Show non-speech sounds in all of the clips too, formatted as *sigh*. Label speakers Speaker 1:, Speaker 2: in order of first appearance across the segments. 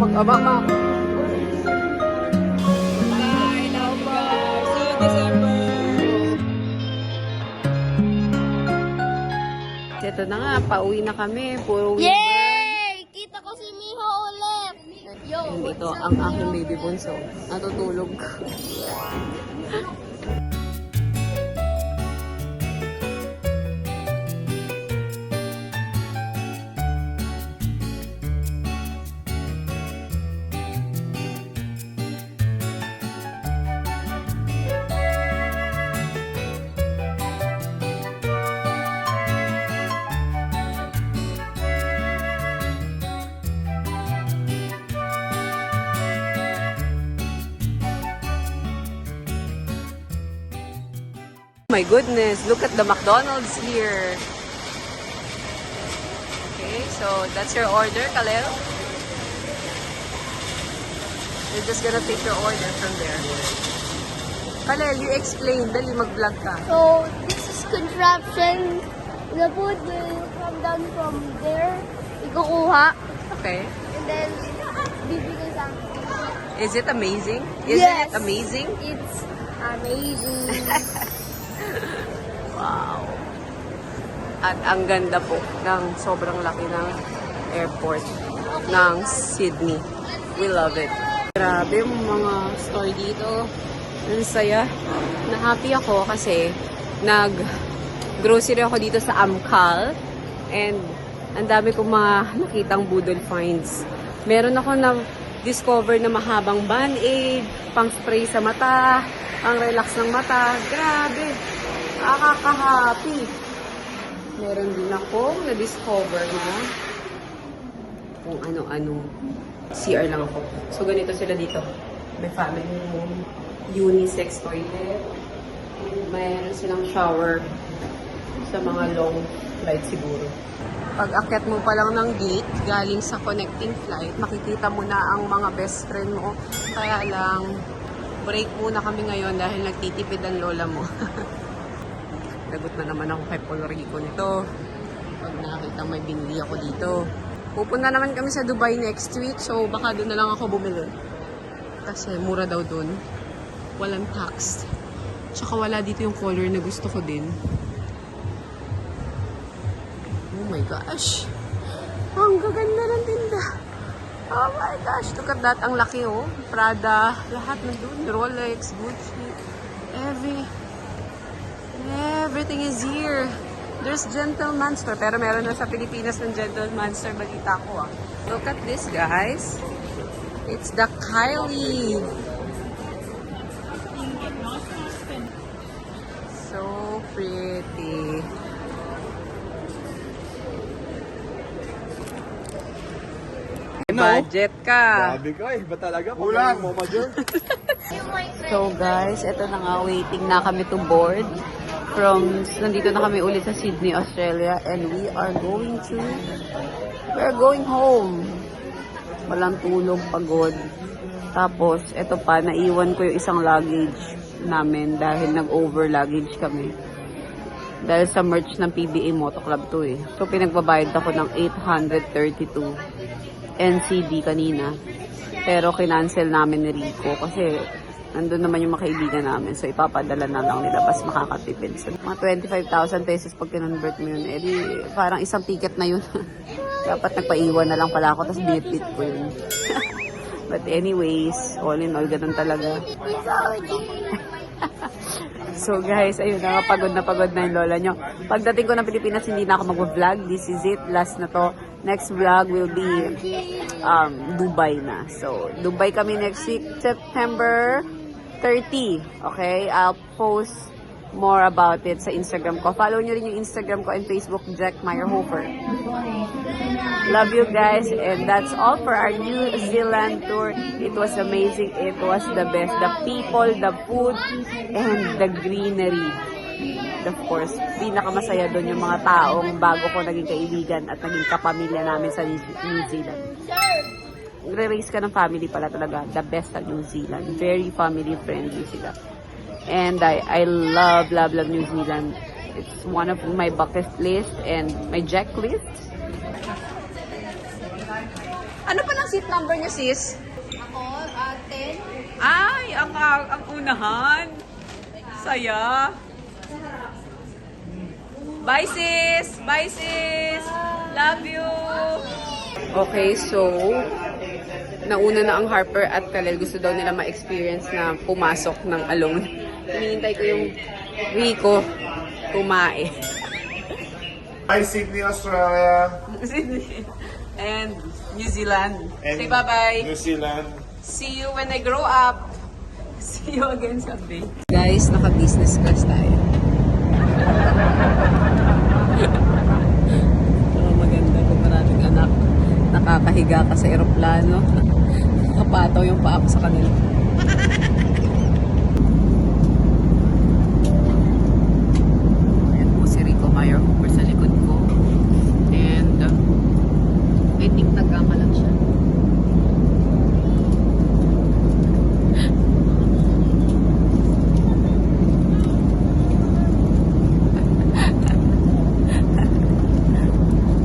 Speaker 1: mag-aba December. Ito na nga, pauwi na kami. Puro winter.
Speaker 2: Yay! Kita ko si Miho ulit. Yo,
Speaker 1: Ito ang aking baby bunso. Natutulog. *laughs* My goodness, look at the McDonald's here. Okay, so that's your order, Kalel. You're just gonna take your order from there. Kalel, you explain. Dali, mag-vlog ka.
Speaker 2: So, this is contraption. The food will come down from there. Ikukuha.
Speaker 1: Okay.
Speaker 2: And then, bibigay sa
Speaker 1: Is it amazing? Isn't
Speaker 2: Yes.
Speaker 1: it amazing?
Speaker 2: It's amazing. *laughs*
Speaker 1: Wow. At ang ganda po ng sobrang laki ng airport ng Sydney. We love it. Grabe yung mga store dito. Ang saya. Na happy ako kasi nag grocery ako dito sa Amcal and ang dami kong mga nakitang budol finds. Meron ako na discover na mahabang band-aid, pang spray sa mata, ang relax ng mata. Grabe. Nakaka-happy. Meron din akong na-discover na kung ano-ano. CR lang ako. So, ganito sila dito. May family room, unisex toilet, mayroon silang shower sa mga long flight siguro. Pag akyat mo pa lang ng gate, galing sa connecting flight, makikita mo na ang mga best friend mo. Kaya lang, break muna kami ngayon dahil nagtitipid ang lola mo. *laughs* Lagot na naman ako kay Paul Rico nito. Pag nakita may binili ako dito. Pupunta naman kami sa Dubai next week, so baka doon na lang ako bumili. Kasi mura daw doon. Walang tax. Tsaka wala dito yung color na gusto ko din. Oh my gosh. Ang gaganda ng tinda. Oh my gosh. Look at that. Ang laki oh. Prada. Lahat nandun. Rolex, Gucci. Every Everything is here. There's Gentleman Store. Pero meron na sa Pilipinas ng Gentleman Store. Balita ko ah. Look at this, guys. It's the Kylie. So pretty. Budget ka.
Speaker 3: Sabi ko eh, ba talaga? Kulang. Mo major.
Speaker 1: So guys, eto na nga, waiting na kami to board. From, nandito na kami ulit sa Sydney, Australia. And we are going to, we're going home. Walang tulog, pagod. Tapos, eto pa, naiwan ko yung isang luggage namin dahil nag-over luggage kami. Dahil sa merch ng PBA Moto Club to eh. So, pinagbabayad ako ng 832 NCD kanina. Pero kinancel namin ni Rico kasi nandun naman yung mga kaibigan namin. So, ipapadala na lang nila. Mas makakatipid. So, mga 25,000 pesos pag kinonvert mo yun. Eh, parang isang ticket na yun. *laughs* Dapat nagpaiwan na lang pala ako. Tapos binitbit ko yun. *laughs* But anyways, all in all, ganun talaga. *laughs* So guys, ayun na pagod na pagod na yung lola nyo. Pagdating ko ng Pilipinas, hindi na ako mag-vlog. This is it. Last na to. Next vlog will be um, Dubai na. So, Dubai kami next week, September 30. Okay? I'll post more about it sa Instagram ko. Follow nyo rin yung Instagram ko and Facebook, Jack Meyerhofer. Love you guys and that's all for our New Zealand tour. It was amazing. It was the best. The people, the food, and the greenery. Of course, pinakamasaya doon yung mga taong bago ko naging kaibigan at naging kapamilya namin sa New Zealand. Re-raise ka ng family pala talaga. The best sa New Zealand. Very family friendly sila. And I, I love, love, love New Zealand. It's one of my bucket list and my checklist. Ano pa ng seat number niyo, sis?
Speaker 2: Ako, uh, 10.
Speaker 1: Ay, ang, ang unahan. Saya. Bye, sis! Bye, sis! Love you! Okay, so, nauna na ang Harper at Kalel. Gusto daw nila ma-experience na pumasok ng alone. Hinihintay ko yung Rico kumain.
Speaker 3: Hi, Sydney, Australia. *laughs*
Speaker 1: and New Zealand.
Speaker 3: And
Speaker 1: Say bye-bye.
Speaker 3: New Zealand.
Speaker 1: See you when I grow up. *laughs* See you again someday. Guys, naka-business class tayo. *laughs* oh, maganda kung maraming anak. Nakakahiga ka sa eroplano. Nakapataw yung paa ko sa kanila. *laughs* Ayan po si Rico Meyer Hooper sa likod ko. And uh, I think nagkama lang siya.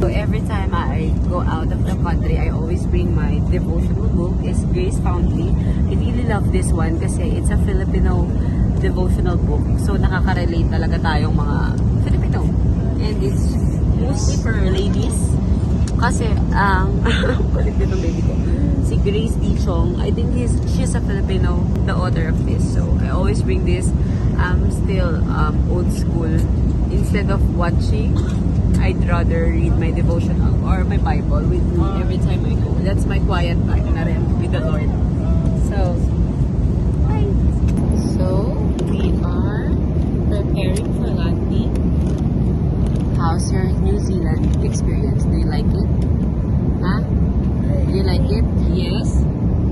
Speaker 1: So every time I go out of the country, I always bring my devotional book. It's Grace Foundly. I really love this one kasi it's a Filipino devotional book. So nakaka-relate talaga tayong mga Filipino. And it's mostly for ladies. Kasi ang *laughs* kulit nitong baby ko. Si Grace D. Chong, I think he's, she's a Filipino, the author of this. So I always bring this. I'm still um, old school. Instead of watching, I'd rather read my devotional or my Bible with me every time I go. That's my quiet time na rin with the Lord. So, How's your New Zealand experience? Do you like it? Huh? Do you like it? Yes?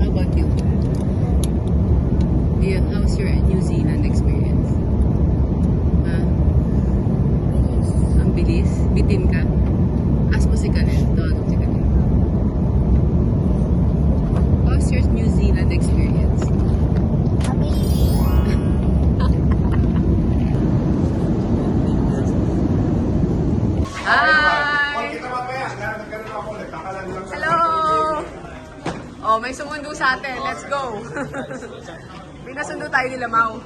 Speaker 1: How about you? Oh, may sumundo sa atin. Let's go! *laughs* may nasundo tayo nila, Mau.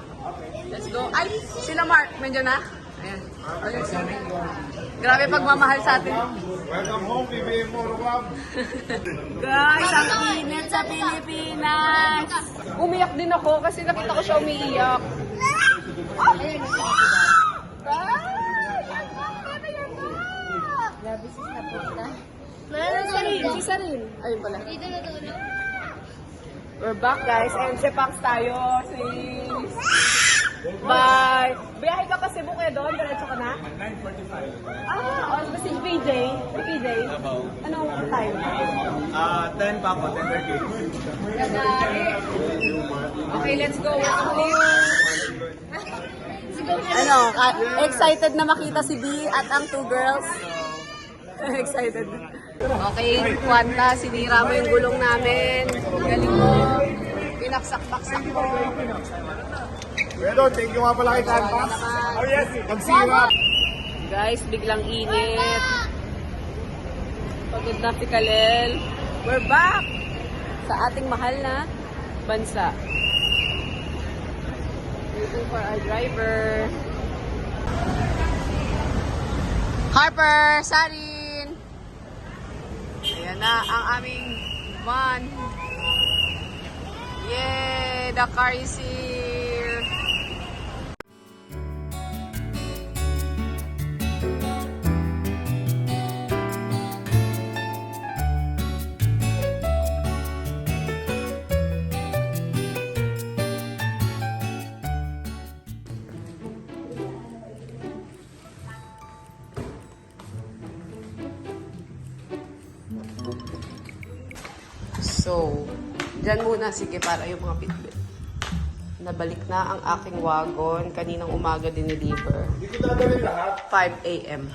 Speaker 1: Let's go. Ay, sila Mark. Medyo na? Ayan. Oh. Grabe pagmamahal sa atin.
Speaker 3: Welcome home, PBM Moro Club.
Speaker 1: Guys, ang init sa Pilipinas. Umiyak din ako kasi nakita ko siya umiiyak.
Speaker 2: Meron
Speaker 1: Si Sarin, si Sarin. Ayun pala.
Speaker 2: Dito na tulog.
Speaker 1: We're back guys and si Pax tayo. Sis. Bye! Biyahe ka pa Cebu kayo doon? Diretso ka na? 9.45. Ah, oh, si PJ. Si PJ. Anong time?
Speaker 3: Ah, 10 pa ako, 10.30.
Speaker 1: Gagari. Okay, let's go. Welcome you. Ano, excited na makita si B at ang two girls? *laughs* excited. Okay, Kwanta, sinira mo yung gulong namin. Galing mo. Pinaksak-baksak mo.
Speaker 3: Don, thank you nga pala kay Canvas. Oh yes, nagsira.
Speaker 1: Guys, biglang init. Pagod na si Kalel. We're back sa ating mahal na bansa. Waiting for our driver. Harper! Sarin! Na ang aming van. Yay! The car is here! So, dyan muna, sige, para yung mga bitbit. Nabalik na ang aking wagon. Kaninang umaga dineliver.
Speaker 3: Hindi ko dadalhin lahat.
Speaker 1: 5 a.m.